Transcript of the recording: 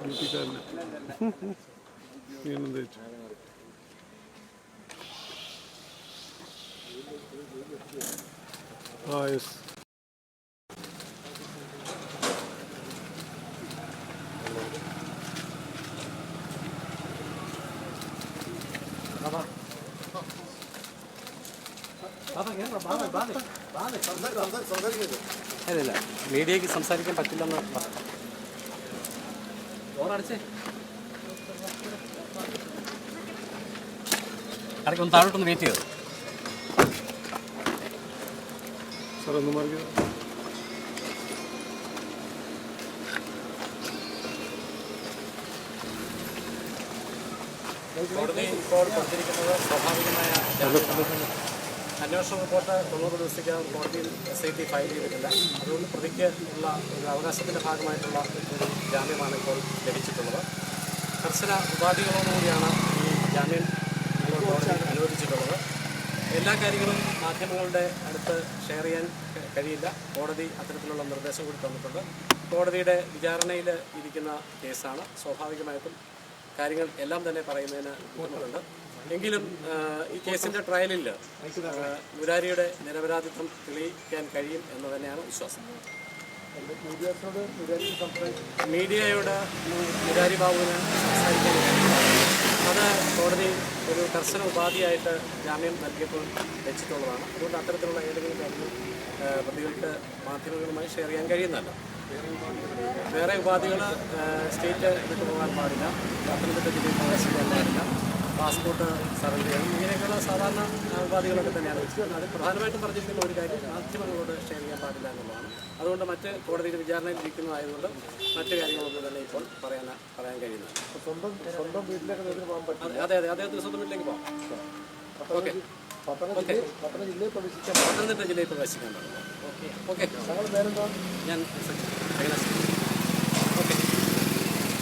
ഡ്യൂട്ടിക്കാരന് വീണ്ടും ആ യെസ് അല്ലല്ല മീഡിയക്ക് സംസാരിക്കാൻ പറ്റില്ലെന്ന് പറഞ്ഞു ഡോറടച്ചേ ഇടയ്ക്ക് ഒന്ന് താഴോട്ടൊന്ന് വെയിറ്റ് ചെയ്തു? സാർ ഒന്ന് മാറി കോടതി ഇപ്പോൾ കൊടുത്തിരിക്കുന്നത് സ്വാഭാവികമായ അന്വേഷണ റിപ്പോർട്ട് തൊണ്ണൂറ് ദിവസത്തേക്കകം കോടതിയിൽ എസ് ഐ ടി ഫയൽ ചെയ്തിട്ടില്ല അതുകൊണ്ട് പ്രതിക്ക് ഉള്ള ഒരു അവകാശത്തിന്റെ ഭാഗമായിട്ടുള്ള ഒരു ജാമ്യമാണ് ഇപ്പോൾ ലഭിച്ചിട്ടുള്ളത്. കർശന ഉപാധികളോടുകൂടിയാണ് ഈ ജാമ്യം അനുവദിച്ചിട്ടുള്ളത്. എല്ലാ കാര്യങ്ങളും മാധ്യമങ്ങളുടെ അടുത്ത് ഷെയർ ചെയ്യാൻ കഴിയില്ല. കോടതി അത്തരത്തിലുള്ള നിർദ്ദേശം കൂടി തന്നിട്ടുണ്ട്. കോടതിയുടെ വിചാരണയിൽ ഇരിക്കുന്ന കേസാണ്. സ്വാഭാവികമായിട്ടും കാര്യങ്ങൾ എല്ലാം തന്നെ പറയുന്നതിന് ബുദ്ധിമുട്ടുണ്ട്. എങ്കിലും ഈ കേസിന്റെ ട്രയലിൽ മുരാരിയുടെ നിരപരാധിത്വം തെളിയിക്കാൻ കഴിയും എന്ന് തന്നെയാണ് വിശ്വാസം. മീഡിയയോട് മുരാരി ബാബുവിന് സംസാരിക്കാൻ കഴിയും. അത് കോടതി ഒരു കർശന ഉപാധിയായിട്ട് ജാമ്യം നൽകിയപ്പോൾ വെച്ചിട്ടുള്ളതാണ്. അതുകൊണ്ട് അത്തരത്തിലുള്ള ഏതെങ്കിലും കാര്യങ്ങൾ പ്രതികൾക്ക് മാധ്യമങ്ങളുമായി ഷെയർ ചെയ്യാൻ കഴിയുന്നല്ല വേറെ ഉപാധികൾ സ്റ്റേറ്റ് വിട്ടുപോകാൻ പാടില്ല. പത്തനംതിട്ട ജില്ലയിൽ പ്രവേശിക്കാൻ പാടില്ല. പാസ്പോർട്ട് സർവീസ് ചെയ്യണം ഇങ്ങനെയൊക്കെയുള്ള സാധാരണ ഉപാധികളൊക്കെ തന്നെയാണ്. വെച്ചത് അത് പ്രധാനമായിട്ടും പറഞ്ഞിരിക്കുന്ന ഒരു കാര്യം മാധ്യമങ്ങളോട് ഷെയർ ചെയ്യാൻ പാടില്ല എന്നുള്ളതാണ്. അതുകൊണ്ട് മറ്റ് കോടതിയിൽ വിചാരണയിൽ ഇരിക്കുന്നതായതുകൊണ്ട് മറ്റ് കാര്യങ്ങളൊന്നും തന്നെ ഇപ്പോൾ പറയാൻ പറയാൻ കഴിയുന്നത് സ്വന്തം സ്വന്തം വീട്ടിലേക്ക് പോകാൻ പറ്റും അതെ അതെ അദ്ദേഹത്തിന് സ്വന്തം വീട്ടിലേക്ക് പോകാം. ഓക്കെ. പത്തനംതിട്ട ജില്ലയിൽ പ്രവേശിക്കാൻ പത്തനംതിട്ട ജില്ലയിൽ പ്രവേശിക്കാൻ പറ്റും. ഓക്കെ. ഞങ്ങൾ നേരെന്താ ഞാൻ